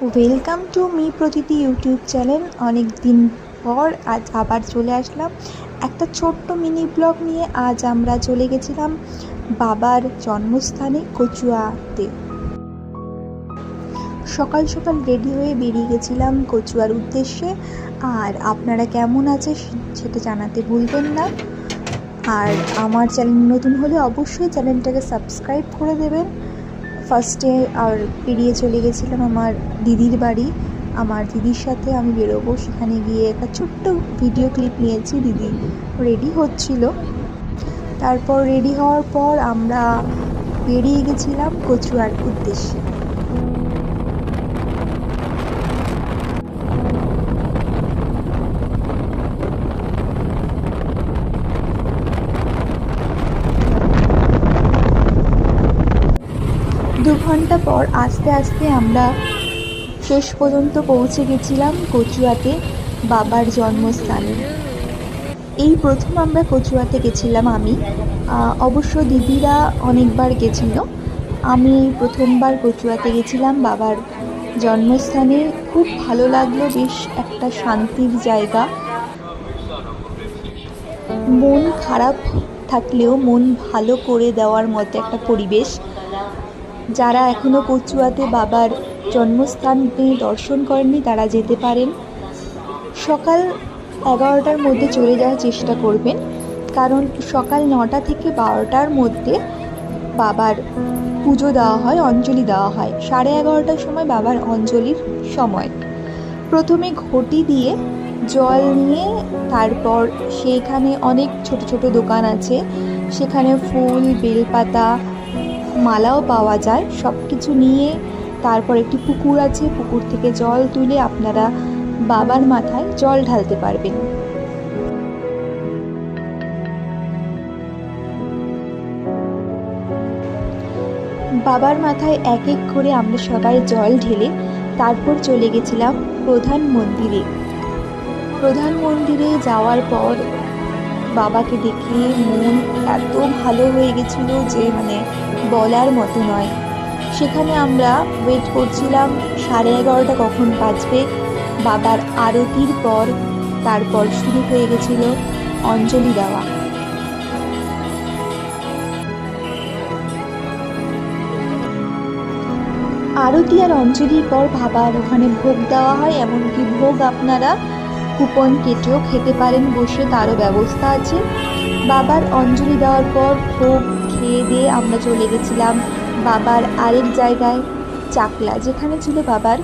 Welcome to me প্রতিটি YouTube channel অনেক দিন পর আজ আবার চলে আসলাম। একটা ছোট্ট মিনি ব্লগ নিয়ে আজ আমরা চলে গেছিলাম বাবার জন্মস্থানে কচুয়াতে। সকাল সকাল রেডি হয়ে বেরিয়ে গেছিলাম কচুয়ার উদ্দেশ্যে। আর আপনারা কেমন আছে সেটা জানাতে ভুলবেন না। আর আমার চ্যানেল নতুন হলে অবশ্যই চ্যানেলটাকে সাবস্ক্রাইব করে দেবেন। ফার্স্টে আর পেরিয়ে চলে গেছিলাম আমার দিদির বাড়ি। আমার দিদির সাথে আমি বেরোবো। সেখানে গিয়ে একটা ছোট্ট ভিডিও ক্লিপ নিয়েছি। দিদি রেডি হচ্ছিল। তারপর রেডি হওয়ার পর আমরা বেরিয়ে গেছিলাম কচুয়ার উদ্দেশ্যে। দু ঘণ্টা পর আস্তে আস্তে আমরা শেষ পর্যন্ত পৌঁছে গেছিলাম কচুয়াতে বাবার জন্মস্থানে। এই প্রথম আমরা কচুয়াতে গেছিলাম আমি। অবশ্য দিদিরা অনেকবার গেছিল। আমি প্রথমবার কচুয়াতে গেছিলাম বাবার জন্মস্থানে। খুব ভালো লাগল, বেশ একটা শান্তির জায়গা। মন খারাপ থাকলেও মন ভালো করে দেওয়ার মতো একটা পরিবেশ। যারা এখনও কচুয়াতে বাবার জন্মস্থানে দর্শন করেননি, তারা যেতে পারেন। সকাল এগারোটার মধ্যে চলে যাওয়ার চেষ্টা করবেন, কারণ সকাল নটা থেকে বারোটার মধ্যে বাবার পুজো দেওয়া হয়, অঞ্জলি দেওয়া হয়। সাড়ে এগারোটার সময় বাবার অঞ্জলির সময়। প্রথমে ঘটি দিয়ে জল নিয়ে তারপর সেখানে অনেক ছোট ছোট দোকান আছে। সেখানে ফুল, বেলপাতা মালাও পাওয়া যায়। সব কিছু নিয়ে তারপর একটি পুকুর আছে। পুকুর থেকে জল তুলে আপনারা বাবার মাথায় জল ঢালতে পারবেন। বাবার মাথায় এক এক করে আমরা সবাই জল ঢেলে তারপর চলে গেছিলাম প্রধান মন্দিরে। প্রধান মন্দিরে যাওয়ার পর বাবাকে দেখে মন এত ভালো হয়ে গেছিল যে মানে বলার মতো নয়। সেখানে আমরা ওয়েট করছিলাম সাড়ে এগারোটা কখন বাজবে। বাবার আরতির পর তারপর শুরু হয়ে গেছিল অঞ্জলি দেওয়া। আরতি আর অঞ্জলির পর বাবার ওখানে ভোগ দেওয়া হয়, এমনকি ভোগ আপনারা কুপন কেটেও খেতে পারেন বসে তারও ব্যবস্থা আছে। বাবার অঞ্জলি দেওয়ার পর খুব খেয়ে দিয়ে আমরা চলে গেছিলাম বাবার আরেক জায়গায়, চাকলা, যেখানে ছিল বাবার